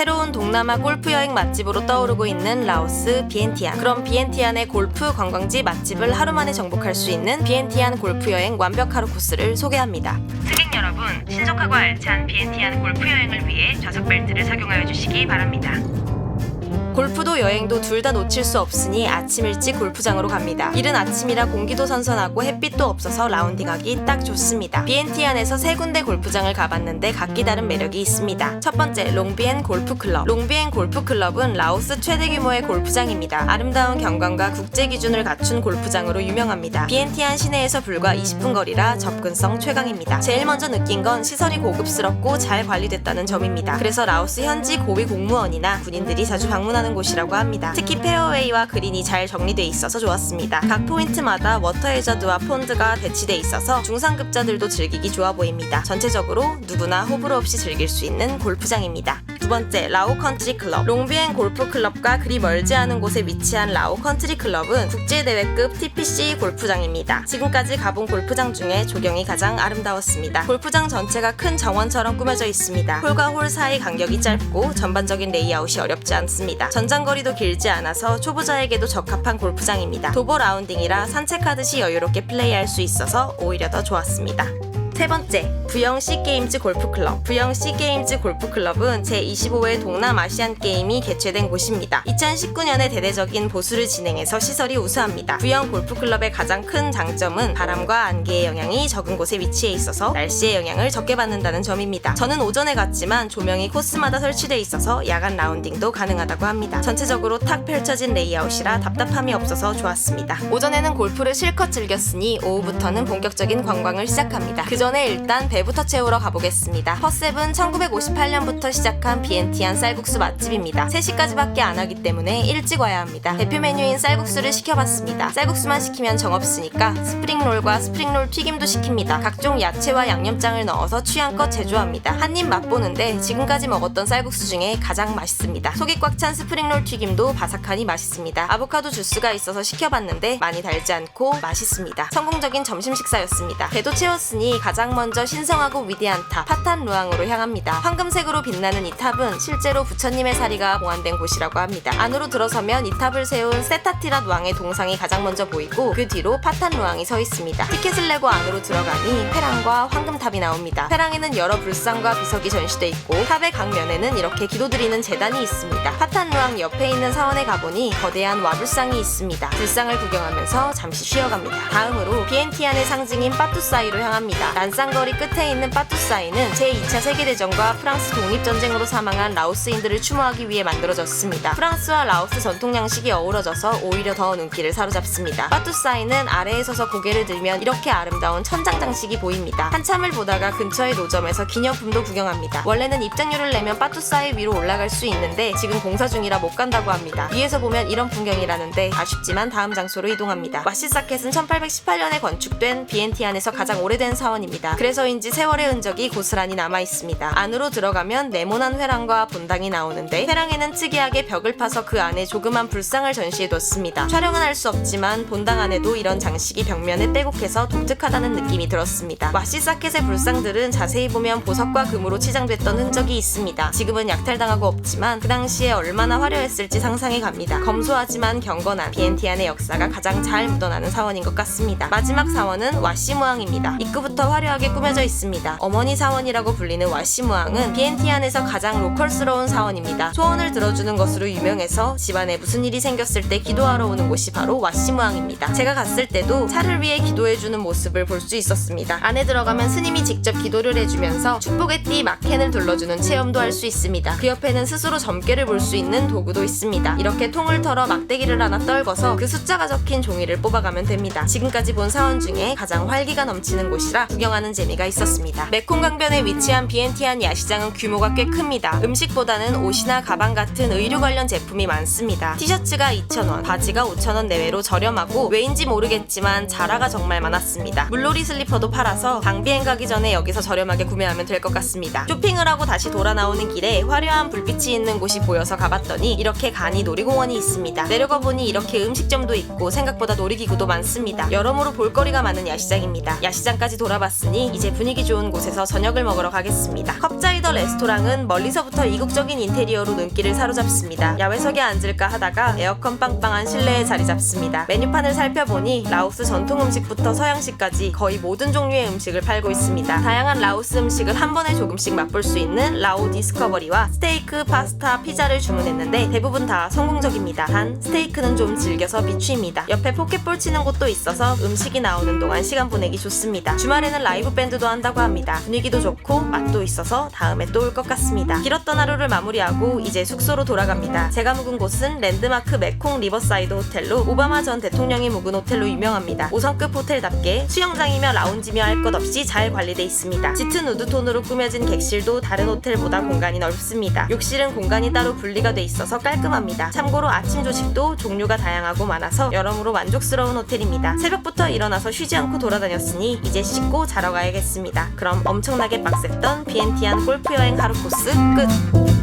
새로운 동남아 골프 여행 맛집으로 떠오르고 있는 라오스 비엔티안. 그럼 비엔티안의 골프 관광지 맛집을 하루 만에 정복할 수 있는 비엔티안 골프 여행 완벽 하루 코스를 소개합니다. 승객 여러분, 신속하고 알찬 비엔티안 골프 여행을 위해 좌석 벨트를 착용하여 주시기 바랍니다. 골프도 여행도 둘 다 놓칠 수 없으니 아침 일찍 골프장으로 갑니다. 이른 아침이라 공기도 선선하고 햇빛도 없어서 라운딩하기 딱 좋습니다. 비엔티안에서 세 군데 골프장을 가봤는데 각기 다른 매력이 있습니다. 첫 번째, 롱비엔 골프클럽. 롱비엔 골프클럽은 라오스 최대 규모의 골프장입니다. 아름다운 경관과 국제 기준을 갖춘 골프장으로 유명합니다. 비엔티안 시내에서 불과 20분 거리라 접근성 최강입니다. 제일 먼저 느낀 건 시설이 고급스럽고 잘 관리됐다는 점입니다. 그래서 라오스 현지 고위 공무원이나 군인들이 자주 방문하는 곳이라고 합니다. 특히 페어웨이와 그린이 잘 정리돼 있어서 좋았습니다. 각 포인트마다 워터 해저드와 폰드가 배치돼 있어서 중상급자들도 즐기기 좋아 보입니다. 전체적으로 누구나 호불호 없이 즐길 수 있는 골프장입니다. 두 번째, 라오 컨트리 클럽. 롱비엔 골프 클럽과 그리 멀지 않은 곳에 위치한 라오 컨트리 클럽은 국제대회급 TPC 골프장입니다. 지금까지 가본 골프장 중에 조경이 가장 아름다웠습니다. 골프장 전체가 큰 정원처럼 꾸며져 있습니다. 홀과 홀 사이 간격이 짧고 전반적인 레이아웃이 어렵지 않습니다. 전장거리도 길지 않아서 초보자에게도 적합한 골프장입니다. 도보 라운딩이라 산책하듯이 여유롭게 플레이할 수 있어서 오히려 더 좋았습니다. 세 번째, 부영 시 게임즈 골프클럽. 부영 시 게임즈 골프클럽은 제25회 동남아시안 게임이 개최된 곳입니다. 2019년에 대대적인 보수를 진행해서 시설이 우수합니다. 부영 골프클럽의 가장 큰 장점은 바람과 안개의 영향이 적은 곳에 위치해 있어서 날씨의 영향을 적게 받는다는 점입니다. 저는 오전에 갔지만 조명이 코스마다 설치돼 있어서 야간 라운딩도 가능하다고 합니다. 전체적으로 탁 펼쳐진 레이아웃이라 답답함이 없어서 좋았습니다. 오전에는 골프를 실컷 즐겼으니 오후부터는 본격적인 관광을 시작합니다. 그전 에 일단 배부터 채우러 가보겠습니다. 퍼셉은 1958년부터 시작한 비엔티안 쌀국수 맛집입니다. 3시까지밖에 안 하기 때문에 일찍 와야 합니다. 대표 메뉴인 쌀국수를 시켜봤습니다. 쌀국수만 시키면 정없으니까 스프링롤과 스프링롤 튀김도 시킵니다. 각종 야채와 양념장을 넣어서 취향껏 제조합니다. 한 입 맛보는데 지금까지 먹었던 쌀국수 중에 가장 맛있습니다. 속이 꽉 찬 스프링롤 튀김도 바삭하니 맛있습니다. 아보카도 주스가 있어서 시켜봤는데 많이 달지 않고 맛있습니다. 성공적인 점심 식사였습니다. 배도 채웠으니 가장 먼저 신성하고 위대한 탑 파탄 루앙으로 향합니다. 황금색으로 빛나는 이 탑은 실제로 부처님의 사리가 보관된 곳이라고 합니다. 안으로 들어서면 이 탑을 세운 세타티라 루앙의 동상이 가장 먼저 보이고 그 뒤로 파탄 루앙이 서 있습니다. 티켓을 내고 안으로 들어가니 페랑과 황금탑이 나옵니다. 페랑에는 여러 불상과 비석이 전시돼 있고 탑의 각 면에는 이렇게 기도드리는 재단이 있습니다. 파탄 루앙 옆에 있는 사원에 가보니 거대한 와불상이 있습니다. 불상을 구경하면서 잠시 쉬어갑니다. 다음으로 비엔티안의 상징인 빠투사이로 향합니다. 난상거리 끝에 있는 빠투사이는 제2차 세계대전과 프랑스 독립전쟁으로 사망한 라오스인들을 추모하기 위해 만들어졌습니다. 프랑스와 라오스 전통 양식이 어우러져서 오히려 더 눈길을 사로잡습니다. 빠투사이는 아래에 서서 고개를 들면 이렇게 아름다운 천장 장식이 보입니다. 한참을 보다가 근처의 노점에서 기념품도 구경합니다. 원래는 입장료를 내면 빠투사이 위로 올라갈 수 있는데 지금 공사 중이라 못 간다고 합니다. 위에서 보면 이런 풍경이라는데 아쉽지만 다음 장소로 이동합니다. 와시사켓은 1818년에 건축된 비엔티안에서 가장 오래된 사원입니다. 그래서인지 세월의 흔적이 고스란히 남아 있습니다. 안으로 들어가면 네모난 회랑과 본당이 나오는데 회랑에는 특이하게 벽을 파서 그 안에 조그만 불상을 전시해 뒀습니다. 촬영은 할 수 없지만 본당 안에도 이런 장식이 벽면에 빼곡해서 독특하다는 느낌이 들었습니다. 와시사켓의 불상들은 자세히 보면 보석과 금으로 치장됐던 흔적이 있습니다. 지금은 약탈당하고 없지만 그 당시에 얼마나 화려했을지 상상이 갑니다. 검소하지만 경건한 비엔티안의 역사가 가장 잘 묻어나는 사원인 것 같습니다. 마지막 사원은 와시무항입니다. 입구부터 화려 하게 꾸며져 있습니다. 어머니 사원이라고 불리는 와시무항은 비엔티안에서 가장 로컬스러운 사원입니다. 소원을 들어주는 것으로 유명해서 집안에 무슨 일이 생겼을 때 기도하러 오는 곳이 바로 와시무항입니다. 제가 갔을 때도 차를 위해 기도해주는 모습을 볼 수 있었습니다. 안에 들어가면 스님이 직접 기도를 해주면서 축복의 띠 마켄을 둘러주는 체험도 할 수 있습니다. 그 옆에는 스스로 점괘를 볼 수 있는 도구도 있습니다. 이렇게 통을 털어 막대기를 하나 떨궈서 그 숫자가 적힌 종이를 뽑아가면 됩니다. 지금까지 본 사원 중에 가장 활기가 넘치는 곳이라 구경 하는 재미가 있었습니다. 메콩강변에 위치한 비엔티안 야시장은 규모가 꽤 큽니다. 음식보다는 옷이나 가방 같은 의류 관련 제품이 많습니다. 티셔츠가 2,000원, 바지가 5,000원 내외로 저렴하고 왜인지 모르겠지만 자라가 정말 많았습니다. 물놀이 슬리퍼도 팔아서 방비행 가기 전에 여기서 저렴하게 구매하면 될 것 같습니다. 쇼핑을 하고 다시 돌아 나오는 길에 화려한 불빛이 있는 곳이 보여서 가봤더니 이렇게 간이 놀이공원이 있습니다. 내려가 보니 이렇게 음식점도 있고 생각보다 놀이기구도 많습니다. 여러모로 볼거리가 많은 야시장입니다. 야시장까지 돌아봤습니다. 왔으니 이제 분위기 좋은 곳에서 저녁을 먹으러 가겠습니다. 컵자이더 레스토랑은 멀리서부터 이국적인 인테리어로 눈길을 사로잡습니다. 야외석에 앉을까 하다가 에어컨 빵빵한 실내에 자리 잡습니다. 메뉴판을 살펴보니 라오스 전통 음식부터 서양식까지 거의 모든 종류의 음식을 팔고 있습니다. 다양한 라오스 음식을 한 번에 조금씩 맛볼 수 있는 라오 디스커버리와 스테이크, 파스타, 피자를 주문했는데 대부분 다 성공적입니다. 단 스테이크는 좀 질겨서 비추입니다. 옆에 포켓볼 치는 곳도 있어서 음식이 나오는 동안 시간 보내기 좋습니다. 주말에는 라이브 밴드도 한다고 합니다. 분위기도 좋고 맛도 있어서 다음에 또 올 것 같습니다. 길었던 하루를 마무리하고 이제 숙소로 돌아갑니다. 제가 묵은 곳은 랜드마크 메콩 리버사이드 호텔로 오바마 전 대통령이 묵은 호텔로 유명합니다. 5성급 호텔답게 수영장이며 라운지며 할 것 없이 잘 관리돼 있습니다. 짙은 우드톤으로 꾸며진 객실도 다른 호텔보다 공간이 넓습니다. 욕실은 공간이 따로 분리가 돼 있어서 깔끔합니다. 참고로 아침 조식도 종류가 다양하고 많아서 여러모로 만족스러운 호텔입니다. 새벽부터 일어나서 쉬지 않고 돌아다녔으니 이제 씻고 자러 가야겠습니다. 그럼 엄청나게 빡셌던 비엔티안 골프 여행 하루 코스 끝!